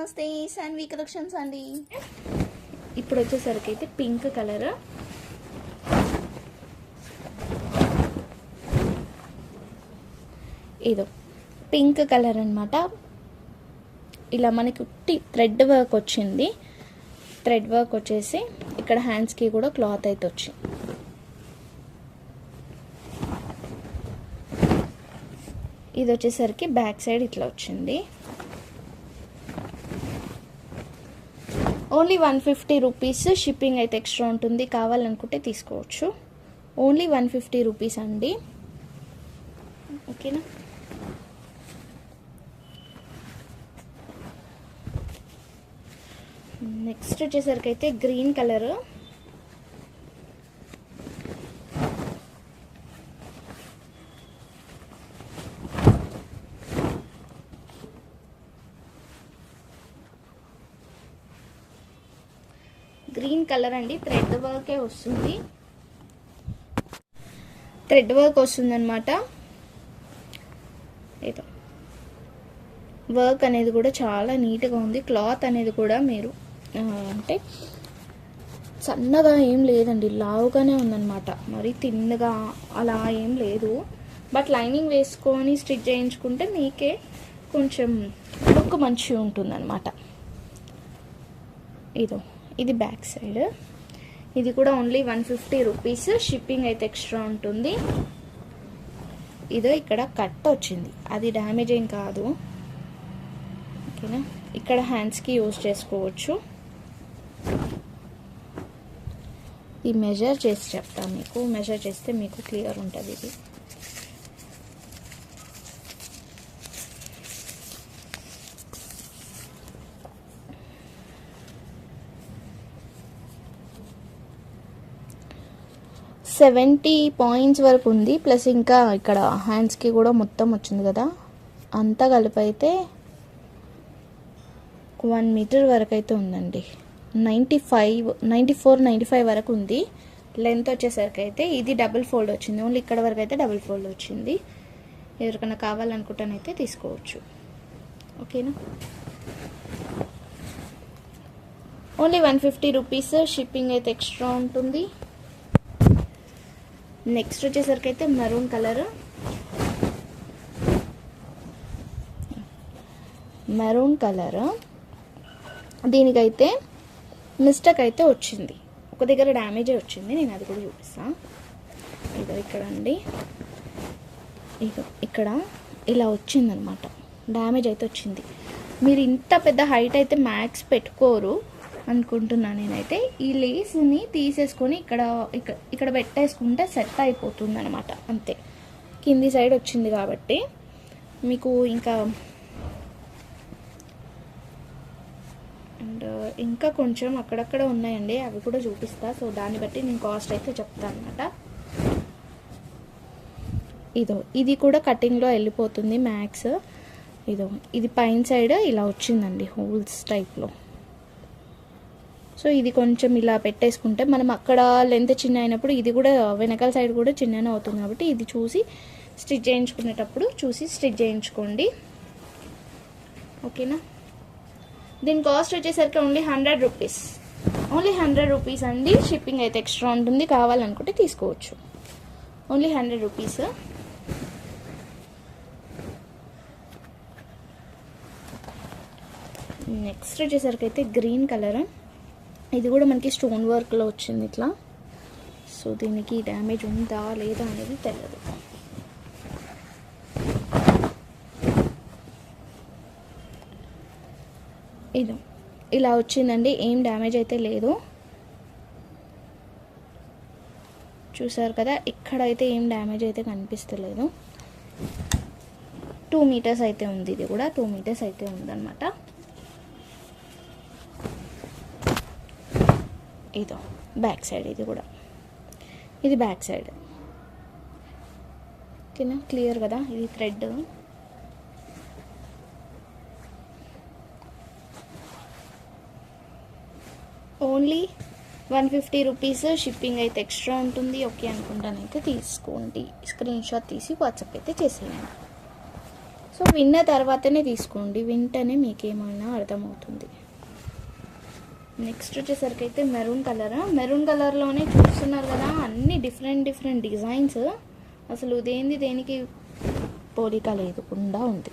నమస్తే శాన్వి కలెక్షన్స్ అండి. ఇప్పుడు వచ్చేసరికి అయితే పింక్ కలర్. ఇదో పింక్ కలర్ అనమాట ఇలా మనకి ఉట్టి థ్రెడ్ వర్క్ వచ్చింది. థ్రెడ్ వర్క్ వచ్చేసి ఇక్కడ హ్యాండ్స్కి కూడా క్లాత్ అయితే వచ్చింది. ఇది వచ్చేసరికి బ్యాక్ సైడ్ ఇట్లా వచ్చింది. Only one fifty rupees shipping అయితే ఎక్స్ట్రా ఉంటుంది. కావాలనుకుంటే తీసుకోవచ్చు. ఓన్లీ వన్ ఫిఫ్టీ రూపీస్ అండి. ఓకేనా? నెక్స్ట్ వచ్చేసరికి అయితే గ్రీన్ కలర్. గ్రీన్ కలర్ అండి. థ్రెడ్ వర్కే వస్తుంది. థ్రెడ్ వర్క్ వస్తుంది అనమాట ఏదో వర్క్ అనేది కూడా చాలా నీట్గా ఉంది. క్లాత్ అనేది కూడా మీరు అంటే సన్నగా ఏం లేదండి. లావుగానే ఉందన్నమాట. మరి తిన్నగా అలా ఏం లేదు. బట్ లైనింగ్ వేసుకొని స్టిచ్ చేయించుకుంటే మీకే కొంచెం లుక్ మంచిగా ఉంటుందన్నమాట. ఇదో ఇది బ్యాక్ సైడ్. ఇది కూడా only one fifty rupees. Shipping అయితే ఎక్స్ట్రా ఉంటుంది. ఇదో ఇక్కడ కట్ వచ్చింది. అది డ్యామేజ్ ఏం కాదు. ఓకేనా? ఇక్కడ హ్యాండ్స్కి యూజ్ చేసుకోవచ్చు. ఈ మెజర్ చేసి చెప్తాను మీకు. మెజర్ చేస్తే మీకు క్లియర్ ఉంటుంది ఇది. సెవెంటీ పాయింట్స్ వరకు ఉంది. ప్లస్ ఇంకా ఇక్కడ హ్యాండ్స్కి కూడా మొత్తం వచ్చింది కదా. అంతా కలిపి అయితే వన్ మీటర్ వరకు అయితే ఉందండి. Ninety five ninety four ninety five వరకు ఉంది. లెంత్ వచ్చేసరికి అయితే ఇది డబుల్ ఫోల్డ్ వచ్చింది. ఓన్లీ ఇక్కడ వరకు అయితే డబుల్ ఫోల్డ్ వచ్చింది. ఎవరికైనా కావాలనుకుంటానైతే తీసుకోవచ్చు. ఓకేనా only one fifty rupees shipping అయితే ఎక్స్ట్రా ఉంటుంది. నెక్స్ట్ వచ్చేసరికి అయితే మెరూన్ కలర్. Maroon colour. దీనికైతే మిస్టేక్ అయితే వచ్చింది. ఒక దగ్గర డ్యామేజే వచ్చింది. నేను అది కూడా చూపిస్తాను ఇదో ఇక్కడ అండి. ఇదో ఇక్కడ ఇలా వచ్చిందనమాట. డ్యామేజ్ అయితే వచ్చింది. మీరు ఇంత పెద్ద హైట్ అయితే మ్యాక్స్ పెట్టుకోరు. అనుకుంటున్నాను నేనైతే. ఈ లేస్ని తీసేసుకొని ఇక్కడ ఇక్కడ ఇక్కడ పెట్టేసుకుంటే సెట్ అయిపోతుంది అనమాట అంతే. కింది సైడ్ వచ్చింది కాబట్టి మీకు ఇంకా అండ్ ఇంకా కొంచెం అక్కడక్కడ ఉన్నాయండి అవి కూడా చూపిస్తా. సో దాన్ని బట్టి నేను కాస్ట్ అయితే చెప్తాను అనమాట ఇదో ఇది కూడా కటింగ్లో వెళ్ళిపోతుంది మ్యాక్స్. ఇదో ఇది పైన సైడ్ ఇలా వచ్చిందండి హోల్స్ టైప్లో. సో ఇది కొంచెం ఇలా పెట్టేసుకుంటే మనం అక్కడ లెంత్ చిన్న అయినప్పుడు ఇది కూడా వెనకాల సైడ్ కూడా చిన్ననే అవుతుంది కాబట్టి ఇది చూసి స్టిచ్ చేయించుకునేటప్పుడు చూసి స్టిచ్ చేయించుకోండి. ఓకేనా? దీని కాస్ట్ వచ్చేసరికి only hundred rupees. Only hundred rupees అండి. షిప్పింగ్ అయితే ఎక్స్ట్రా ఉంటుంది. కావాలనుకుంటే తీసుకోవచ్చు. Only hundred rupees. నెక్స్ట్ వచ్చేసరికి అయితే గ్రీన్ కలర్? ఇది కూడా మనకి స్టోన్ వర్క్లో వచ్చింది ఇట్లా. సో దీనికి డ్యామేజ్ ఉందా లేదా అనేది తెలియదు ఇది ఇలా వచ్చిందండి. ఏం డ్యామేజ్ అయితే లేదు. చూసారు కదా ఇక్కడైతే ఏం డ్యామేజ్ అయితే కనిపిస్తలేదు. టూ మీటర్స్ అయితే ఉంది ఇది కూడా. టూ మీటర్స్ అయితే ఉందన్నమాట. ఇదో బ్యాక్ సైడ్ ఇది కూడా. ఇది బ్యాక్ సైడ్. ఓకేనా? క్లియర్ కదా? ఇది thread. Only one fifty rupees shipping అయితే ఎక్స్ట్రా ఉంటుంది. ఓకే అనుకుంటానైతే తీసుకోండి. స్క్రీన్ షాట్ తీసి వాట్సాప్ అయితే చేసేయండి. సో విన్న తర్వాతనే తీసుకోండి. వింటనే మీకేమైనా అర్థమవుతుంది. నెక్స్ట్ వచ్చేసరికి అయితే మెరూన్ కలర్ మెరూన్ కలర్లోనే చూస్తున్నారు కదా అన్ని డిఫరెంట్ డిఫరెంట్ డిజైన్స్ అసలు దేనిది దేనికి పోలిక లేదు లేకుండా ఉంది.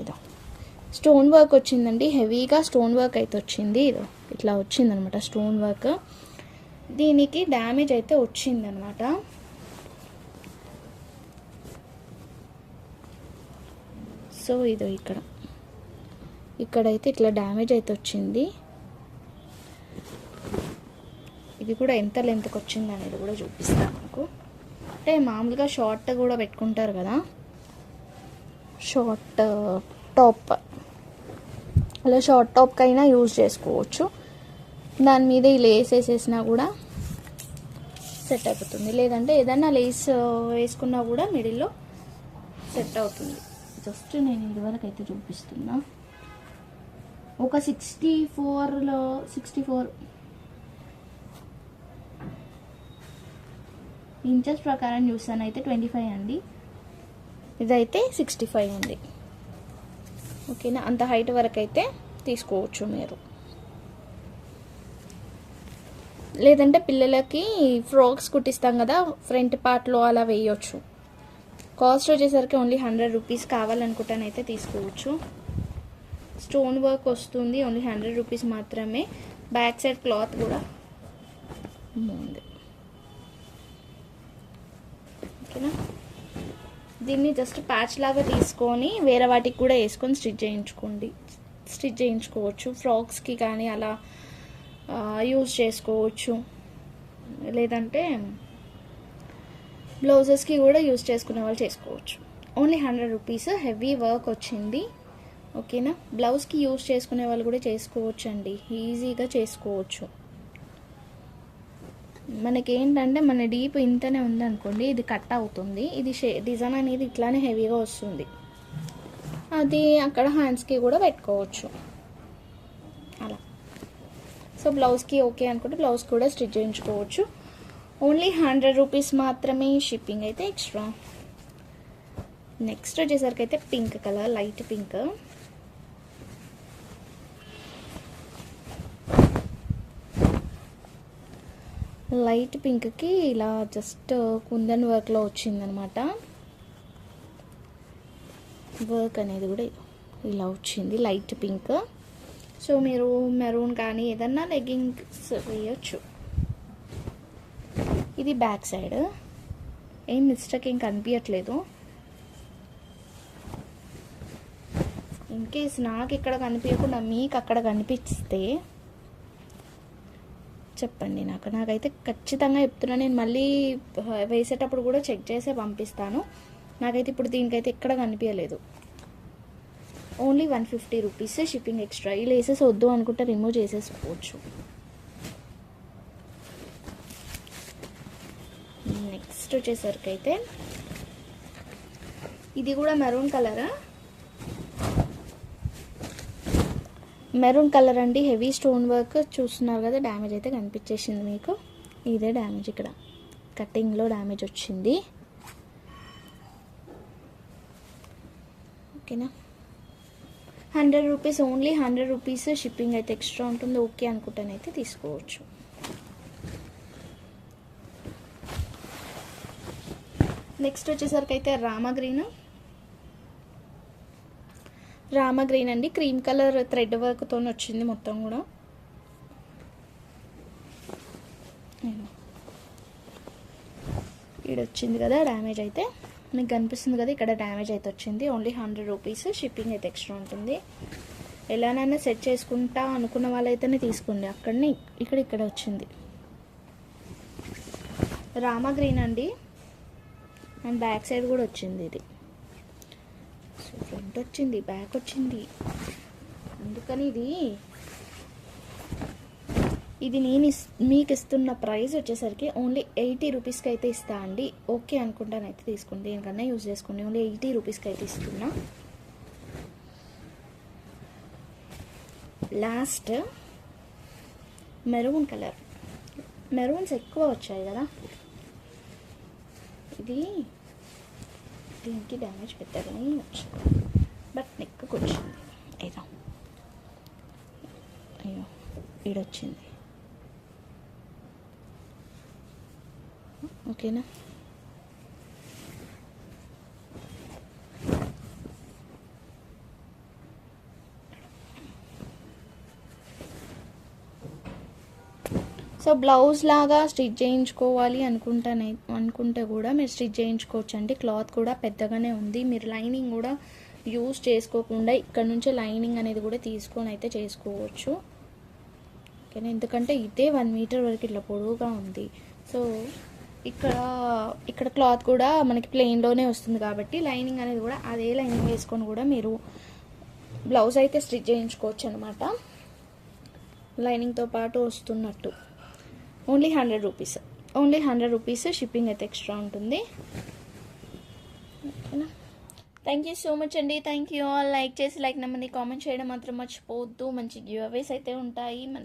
ఇదో. స్టోన్ వర్క్ వచ్చిందండి. హెవీగా స్టోన్ వర్క్ అయితే వచ్చింది. ఇదో. ఇట్లా వచ్చిందనమాట స్టోన్ వర్క్ దీనికి డ్యామేజ్ అయితే వచ్చిందనమాట. సో ఇదో ఇక్కడ. ఇక్కడైతే ఇట్లా డ్యామేజ్ అయితే వచ్చింది. ఇది కూడా ఎంత లెంత్కి వచ్చింది అనేది కూడా చూపిస్తాను మీకు. అంటే మామూలుగా షార్ట్ కూడా పెట్టుకుంటారు కదా. షార్ట్ టాప్ uh, అలా షార్ట్ టాప్కి అయినా యూజ్ చేసుకోవచ్చు. దాని మీద ఈ లేస్ వేసేసినా కూడా సెట్ అయిపోతుంది. లేదంటే ఏదైనా లేస్ uh, వేసుకున్నా కూడా మిడిల్లో సెట్ అవుతుంది. జస్ట్ నేను ఇదివరకు అయితే చూపిస్తున్నా. ఒక సిక్స్టీ ఫోర్లో సిక్స్టీ ఫోర్ ఇంచెస్ ప్రకారం చూస్తాను. అయితే ట్వంటీ ఫైవ్ అండి. ఇదైతే సిక్స్టీ ఫైవ్ ఉంది. ఓకేనా? అంత హైట్ వరకు అయితే తీసుకోవచ్చు మీరు. లేదంటే పిల్లలకి ఫ్రాక్స్ కుట్టిస్తాం కదా ఫ్రంట్ పార్ట్లో అలా వేయొచ్చు. కాస్ట్ వచ్చేసరికి ఓన్లీ హండ్రెడ్ రూపీస్ కావాలనుకుంటానైతే తీసుకోవచ్చు. స్టోన్ వర్క్ వస్తుంది ఓన్లీ హండ్రెడ్ రూపీస్ మాత్రమే. బ్యాక్ సైడ్ క్లాత్ కూడా బాగుంది. ఓకేనా? దీన్ని జస్ట్ ప్యాచ్ లాగా తీసుకొని వేరే వాటికి కూడా వేసుకొని స్టిచ్ చేయించుకోండి. స్టిచ్ చేయించుకోవచ్చు. ఫ్రాక్స్కి కానీ అలా యూజ్ చేసుకోవచ్చు. లేదంటే బ్లౌజెస్కి కూడా యూజ్ చేసుకునే వాళ్ళు చేసుకోవచ్చు. Only hundred rupees heavy work వచ్చింది. ఓకేనా? బ్లౌజ్కి యూజ్ చేసుకునే వాళ్ళు కూడా చేసుకోవచ్చు అండి ఈజీగా చేసుకోవచ్చు. మనకి ఏంటంటే మన డీప్ ఇంతనే ఉందనుకోండి ఇది కట్ అవుతుంది. ఇది డిజైన్ అనేది ఇట్లానే హెవీగా వస్తుంది. అది అక్కడ హ్యాండ్స్కి కూడా పెట్టుకోవచ్చు. అలా. సో బ్లౌజ్కి ఓకే అనుకుంటే బ్లౌజ్ కూడా స్టిచ్ చేయించుకోవచ్చు. ఓన్లీ హండ్రెడ్ రూపీస్ మాత్రమే షిప్పింగ్ అయితే ఎక్స్ట్రా. నెక్స్ట్ వచ్చేసరికి అయితే pink colour light pink. Light పింక్కి ఇలా జస్ట్ కుందన్ వర్క్లో వచ్చిందనమాట. వర్క్ అనేది కూడా ఇలా వచ్చింది లైట్ పింక్. సో మీరు మెరూన్ కానీ ఏదన్నా లెగ్గింగ్స్ వేయచ్చు. ఇది బ్యాక్ సైడ్. ఏం మిస్టేక్ ఏం కనిపించట్లేదు ఇన్ కేస్ నాకు ఇక్కడ కనిపించకుండా మీకు అక్కడ కనిపిస్తే చెప్పండి నాకు. నాకైతే ఖచ్చితంగా చెప్తున్నా. నేను మళ్ళీ వేసేటప్పుడు కూడా చెక్ చేసే పంపిస్తాను. నాకైతే ఇప్పుడు దీనికైతే ఎక్కడ కనిపించలేదు. Only one fifty rupees shipping extra ఈ లేసెస్ వద్దు అనుకుంటే రిమూవ్ చేసేసుకోవచ్చు. నెక్స్ట్ వచ్చేసరికి అయితే ఇది కూడా మెరూన్ కలరా మెరూన్ కలర్ అండి హెవీ స్టోన్ వర్క్ చూస్తున్నారు కదా డ్యామేజ్ అయితే కనిపించేసింది మీకు. ఇదే డ్యామేజ్ ఇక్కడ. కటింగ్లో డ్యామేజ్ వచ్చింది. ఓకేనా? Hundred rupees only hundred rupees shipping అయితే ఎక్స్ట్రా ఉంటుంది. ఓకే అనుకుంటానైతే తీసుకోవచ్చు. నెక్స్ట్ వచ్చేసరికి అయితే రామా గ్రీన్ రామ గ్రీన్ అండి. క్రీమ్ కలర్ థ్రెడ్ వర్క్తో వచ్చింది మొత్తం కూడా. ఇక్కడ వచ్చింది కదా డ్యామేజ్ అయితే. మీకు కనిపిస్తుంది కదా ఇక్కడ డ్యామేజ్ అయితే వచ్చింది. ఓన్లీ హండ్రెడ్ రూపీస్ షిప్పింగ్ అయితే ఎక్స్ట్రా ఉంటుంది. ఎలానైనా సెట్ చేసుకుంటా అనుకున్న వాళ్ళైతేనే తీసుకోండి. అక్కడనే ఇక్కడ ఇక్కడ వచ్చింది. రామా గ్రీన్ అండి. అండ్ బ్యాక్ సైడ్ కూడా వచ్చింది ఇది. సో ఫ్రంట్ వచ్చింది బ్యాక్ వచ్చింది అందుకని ఇది ఇది నేను ఇస్ మీకు ఇస్తున్న ప్రైస్ వచ్చేసరికి ఓన్లీ ఎయిటీ రూపీస్కి అయితే ఇస్తా అండి. ఓకే అనుకుంటానైతే తీసుకోండి దేనికన్నా యూజ్ చేసుకోండి ఓన్లీ ఎయిటీ రూపీస్కి అయితే ఇస్తున్నా. Last maroon colour. మెరూన్స్ ఎక్కువ వచ్చాయి కదా. ఇది దీనికి డ్యామేజ్ పెద్దగానే వచ్చింది బట్ వచ్చింది ఇదో. అయ్యో ఈడొచ్చింది. ఓకేనా? సో బ్లౌజ్ లాగా స్టిచ్ చేయించుకోవాలి అనుకుంటానే అనుకుంటే కూడా మీరు స్టిచ్ చేయించుకోవచ్చు అండి క్లాత్ కూడా పెద్దగానే ఉంది. మీరు లైనింగ్ కూడా యూస్ చేసుకోకుండా ఇక్కడ నుంచే లైనింగ్ అనేది కూడా తీసుకొని అయితే చేసుకోవచ్చు. ఓకేనా ఎందుకంటే ఇదే వన్ మీటర్ వరకు ఇట్లా పొడవుగా ఉంది. సో ఇక్కడ ఇక్కడ క్లాత్ కూడా మనకి ప్లెయిన్లోనే వస్తుంది కాబట్టి లైనింగ్ అనేది కూడా అదే లైనింగ్ వేసుకొని కూడా మీరు బ్లౌజ్ అయితే స్టిచ్ చేయించుకోవచ్చు అనమాట లైనింగ్తో పాటు వస్తున్నట్టు. Only hundred rupees only hundred rupees shipping అయితే ఎక్స్ట్రా ఉంటుంది. ఓకేనా థ్యాంక్ యూ సో మచ్ అండి. థ్యాంక్ యూ ఆల్ లైక్ చేసి లైక్ నెంబర్ని కామెంట్ చేయడం మాత్రం మర్చిపోవద్దు. మంచి గివ్ అవేస్ అయితే ఉంటాయి. మన